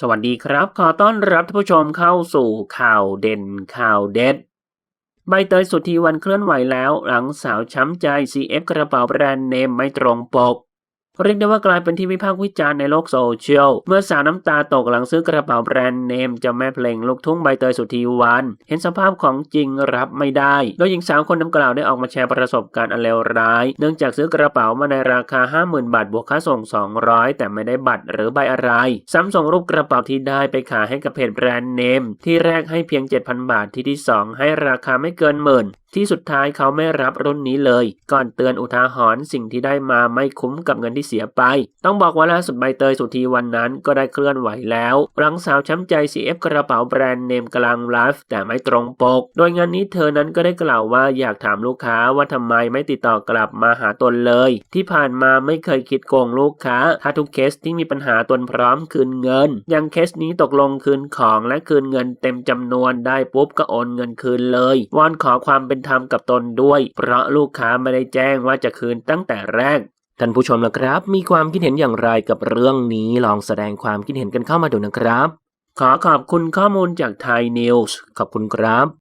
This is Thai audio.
สวัสดีครับ ขอต้อนรับท่านผู้ชมเข้าสู่ข่าวเด่นข่าวเด็ด ใบเตยสุธีวันเคลื่อนไหวแล้ว หลังสาวช้ำใจ CF กระเป๋าแบรนด์เนมไม่ตรงปก เรียกได้ว่ากลายเป็นที่วิพากษ์วิจารณ์ในโลกโซเชียล เมื่อสาวน้ำตาตกหลังซื้อกระเป๋าแบรนด์เนมจ้าแม่เพลงลูกทุ่งใบเตยสุธีวัน เห็นสภาพของจริงรับไม่ได้ โดยหญิงสาวคนดังกล่าวได้ออกมาแชร์ประสบการณ์อันเลวร้าย เนื่องจากซื้อกระเป๋ามาในราคา 50,000 บาทบวกค่าส่ง 200 แต่ไม่ได้บัตรหรือใบอะไร ซ้ำส่งรูปกระเป๋าที่ได้ไปขายให้กับเพจแบรนด์เนมที่แรกให้เพียง 7,000 บาทที่ที่ 2 ให้ราคาไม่เกินหมื่น ที่สุดท้ายเขาไม่รับรุ่นนี้เลย ก่อนเตือนอุทาหรณ์สิ่งที่ได้มาไม่คุ้มกับเงินที่เสียไป ต้องบอกว่าล่าสุดใบเตยสุธีวันนั้นก็ได้เคลื่อนไหวแล้ว หลังสาวช้ำใจ CF กระเป๋าแบรนด์เนมกลางไลฟ์แต่ไม่ตรงปก โดยงานนี้เธอนั้นก็ได้กล่าวว่าอยากถามลูกค้าว่าทำไมไม่ติดต่อกลับมาหาตนเลย ที่ผ่านมาไม่เคยคิดโกงลูกค้า ถ้าทุกเคสที่มีปัญหาตนพร้อมคืนเงิน อย่างเคสนี้ตกลงคืนของและคืนเงินเต็มจำนวนได้ปุ๊บก็โอนเงินคืนเลยวอนขอความเป็นธรรมกับตนด้วย เพราะลูกค้าไม่ได้แจ้งว่าจะคืนตั้งแต่แรกท่านผู้ชมนะครับ มีความคิดเห็นอย่างไรกับเรื่องนี้ลองแสดงความคิดเห็นกันเข้ามาดูนะครับ ขอขอบคุณข้อมูลจากไทยนิวส์ขอบคุณครับ